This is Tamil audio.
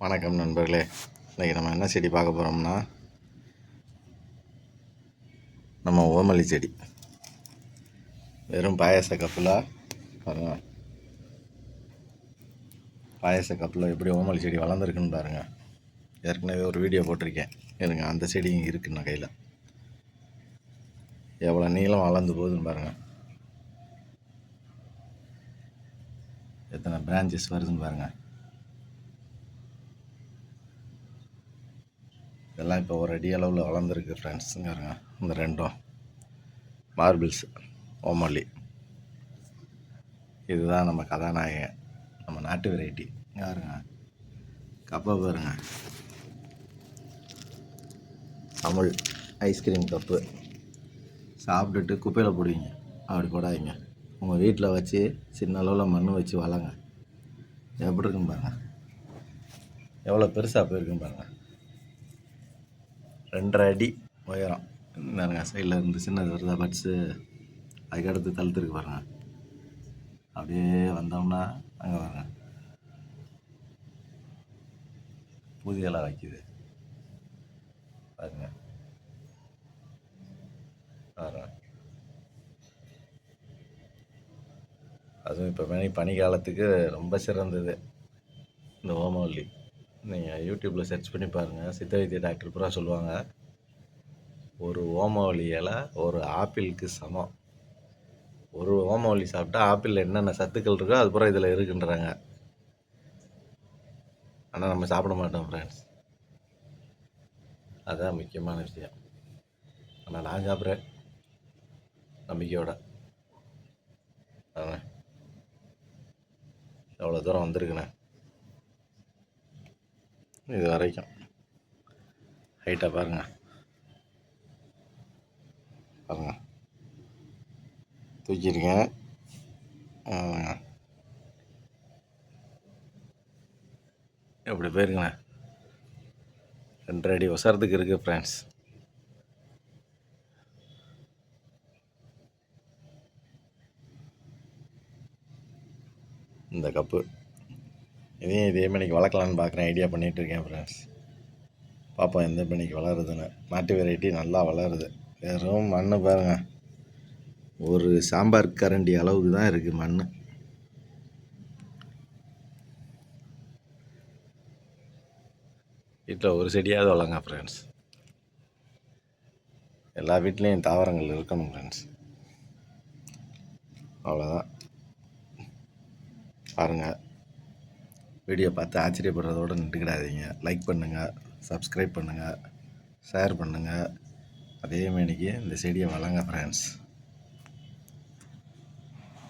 வணக்கம் நண்பர்களே. இன்றைக்கி நம்ம என்ன செடி பார்க்க போகிறோம்னா நம்ம ஓமல்லி செடி. வெறும் பாயாச கப்பில் பாருங்க. பாயச கப்பில் எப்படி ஓமல்லி செடி வளர்ந்துருக்குன்னு பாருங்கள் ஏற்கனவே ஒரு வீடியோ போட்டிருக்கேன். இருங்க அந்த செடி இங்கே இருக்குண்ணா கையில். எவ்வளோ நீளம் வளர்ந்து போகுதுன்னு பாருங்கள் எத்தனை பிரான்ச்சஸ் வருதுன்னு பாருங்கள் இதெல்லாம் இப்போ ஒரு அடி அளவில் வளர்ந்துருக்கு ஃப்ரெண்ட்ஸுங்க இருங்க இந்த ரெண்டும். மார்பிள்ஸ் ஓமல்லி இதுதான் நம்ம கதாநாயகன். நம்ம நாட்டு வெரைட்டி யாருங்க கப்பை பாருங்க. Amul ice cream cup. சாப்பிட்டுட்டு குப்பையில் போடுவீங்க. அப்படி போடாதீங்க. உங்கள் வீட்டில் வச்சு சின்ன அளவில் மண் வச்சு வளங்க எப்படி இருக்குன்னு பாருங்கள் எவ்வளோ பெருசாக போயிருக்குன்னு பாருங்கள் ரெண்டரை அடி உயரம். பாருங்க சைடில் இருந்து சின்னது வருதா பட்ஸு அதுக்கடுத்து தழுத்துருக்கு பாருங்க. அப்படியே வந்தோம்னா அங்கே பாருங்க. பூதியெல்லாம் வைக்குது. பாருங்க. பாருங்க. அதுவும் இப்போ பனி பனிக்காலத்துக்கு ரொம்ப சிறந்தது. இந்த ஓமவல்லி நீங்கள் யூடியூப்பில் சர்ச் பண்ணி பாருங்கள் சித்த வைத்திய டாக்டர் பூரா சொல்லுவாங்க. ஒரு ஓமவல்லி இலை ஒரு ஆப்பிளுக்கு சமம். ஒரு ஓமவல்லி சாப்பிட்டா ஆப்பிளில் என்னென்ன சத்துக்கள் இருக்கோ அது பூரா இதில் இருக்குன்றாங்க. ஆனால் நம்ம சாப்பிட மாட்டோம் ஃப்ரெண்ட்ஸ் அதுதான் முக்கியமான விஷயம். ஆனால் நான் சாப்பிட்றேன். நம்பிக்கையோட. அதானே எவ்வளோ தூரம் வந்திருக்குண்ணே. இது வரைக்கும். ஹைட்டாக பாருங்க. பாருங்க. தூக்கியிருக்கேன். எப்படி போயிருங்கண்ணே ரெண்டரை அடி ஒசரத்துக்கு இருக்குது ஃப்ரெண்ட்ஸ் இந்த கப்பு இதையும் இதே மணிக்கு வளர்க்கலான்னு பார்க்குறேன். ஐடியா பண்ணிகிட்டு இருக்கேன் ஃப்ரெண்ட்ஸ் பார்ப்போம் எந்த மணிக்கு வளருதுன்னு. நாட்டு வெரைட்டி நல்லா வளருது. வெறும் மண் பாருங்கள் ஒரு சாம்பார் கரண்டி அளவுக்கு தான் இருக்குது மண் வீட்டில் ஒரு செடியாவது வளங்க ஃப்ரெண்ட்ஸ் எல்லா வீட்லேயும் தாவரங்கள் இருக்கணும் ஃப்ரெண்ட்ஸ் அவ்வளோதான் பாருங்கள் வீடியோ பார்த்து ஆச்சரியப்படுறதோடு நின்றுக்கிடாதீங்க. லைக் பண்ணுங்கள் சப்ஸ்கிரைப் பண்ணுங்கள் ஷேர் பண்ணுங்கள் அதே மாரிக்கு இந்த செடியை வளங்க ஃப்ரெண்ட்ஸ்